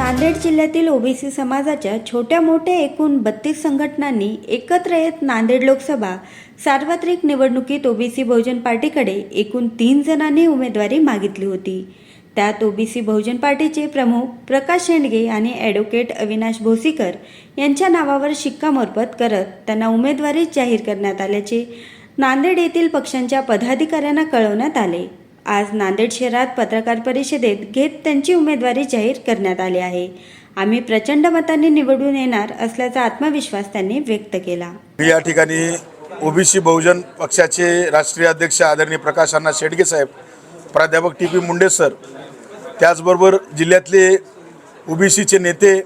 नांदेड जिल्ह्यातील ओबीसी समाजाच्या छोट्या मोठ्या एकूण बत्तीस संघटनांनी एकत्र येत नांदेड लोकसभा सार्वत्रिक निवडणुकीत ओबीसी बहुजन पार्टीकडे एकूण तीन जणांनी उमेदवारी मागितली होती. त्यात ओबीसी बहुजन पार्टीचे प्रमुख प्रकाश शेंडगे आणि ॲडव्होकेट अविनाश भोसीकर यांच्या नावावर शिक्कामोर्तब करत त्यांना उमेदवारी जाहीर करण्यात आल्याचे नांदेड येथील पक्षांच्या पदाधिकाऱ्यांना कळवण्यात आले. आज नांदेड शहरात पत्रकार परिषदेत घेत त्यांची उमेदवारी जाहीर करण्यात आली आहे. आम्ही प्रचंड मतांनी निवडून येणार असल्याचा आत्मविश्वास त्यांनी व्यक्त केला. या ठिकाणी ओबीसी बहुजन पक्षाचे राष्ट्रीय अध्यक्ष आदरणीय प्रकाश अण्णा शेडगे साहेब प्राध्यापक टी पी मुंडे सर त्याचबरोबर जिल्ह्यातले ओबीसीचे नेते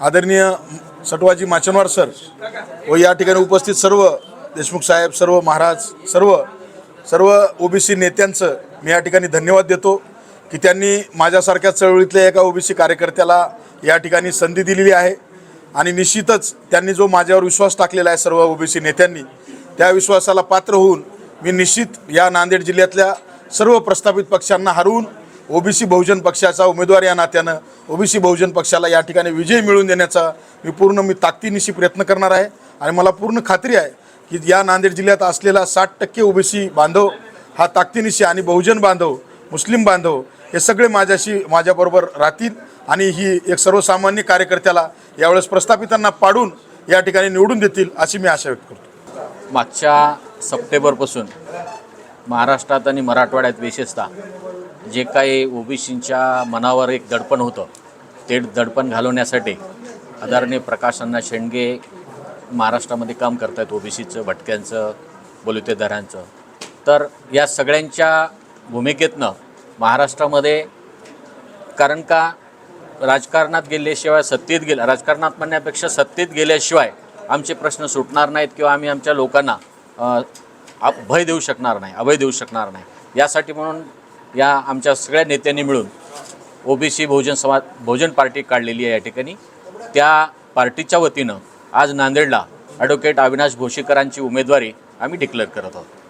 आदरणीय सटवाजी माचनवार सर व या ठिकाणी उपस्थित सर्व देशमुख साहेब सर्व महाराज सर्व सर्व ओबीसी नेत्यांचं मी या ठिकाणी धन्यवाद देतो की त्यांनी माझ्यासारख्या चळवळीतल्या एका ओबीसी कार्यकर्त्याला या ठिकाणी संधी दिलेली आहे. आणि निश्चितच त्यांनी जो माझ्यावर विश्वास टाकलेला आहे सर्व ओबीसी नेत्यांनी त्या विश्वासाला पात्र होऊन मी निश्चित या नांदेड जिल्ह्यातल्या सर्व प्रस्थापित पक्षांना हरवून ओबीसी बहुजन पक्षाचा उमेदवार या नात्यानं ओबीसी बहुजन पक्षाला या ठिकाणी विजय मिळवून देण्याचा मी पूर्ण मी ताकदीनिशी प्रयत्न करणार आहे. आणि मला पूर्ण खात्री आहे की या नांदेड जिल्ह्यात असलेला साठ टक्के ओबीसी बांधव हा ताकदीनिशी आणि बहुजन बांधव मुस्लिम बांधव हे सगळे माझ्याशी माझ्याबरोबर राहतील आणि ही एक सर्वसामान्य कार्यकर्त्याला यावेळेस प्रस्थापितांना पाडून या ठिकाणी निवडून देतील अशी मी आशा व्यक्त करतो. मागच्या सप्टेंबरपासून महाराष्ट्रात आणि मराठवाड्यात विशेषतः जे काही ओबीसींच्या मनावर एक दडपण होतं ते दडपण घालवण्यासाठी आदरणीय प्रकाश अण्णा शेंडगे महाराष्ट्रामध्ये काम करत आहेत ओबीसीचं भटक्यांचं बलुतेदारांचं तर या सगळ्यांच्या भूमिकेतनं महाराष्ट्रामध्ये कारण का राजकारणात गेल्याशिवाय सत्तेत गेल्या राजकारणात म्हणण्यापेक्षा सत्तेत गेल्याशिवाय आमचे प्रश्न सुटणार नाहीत किंवा आम्ही आमच्या लोकांना भय देऊ शकणार नाही अभय देऊ शकणार नाही. यासाठी म्हणून या आमच्या सगळ्या नेत्यांनी मिळून ओबीसी बहुजन समाज बहुजन पार्टी काढलेली आहे या ठिकाणी. त्या पार्टीच्या वतीनं आज नांदेडला ॲडव्होकेट अविनाश भोशीकरांची उमेदवारी आम्ही डिक्लेअर करत आहोत.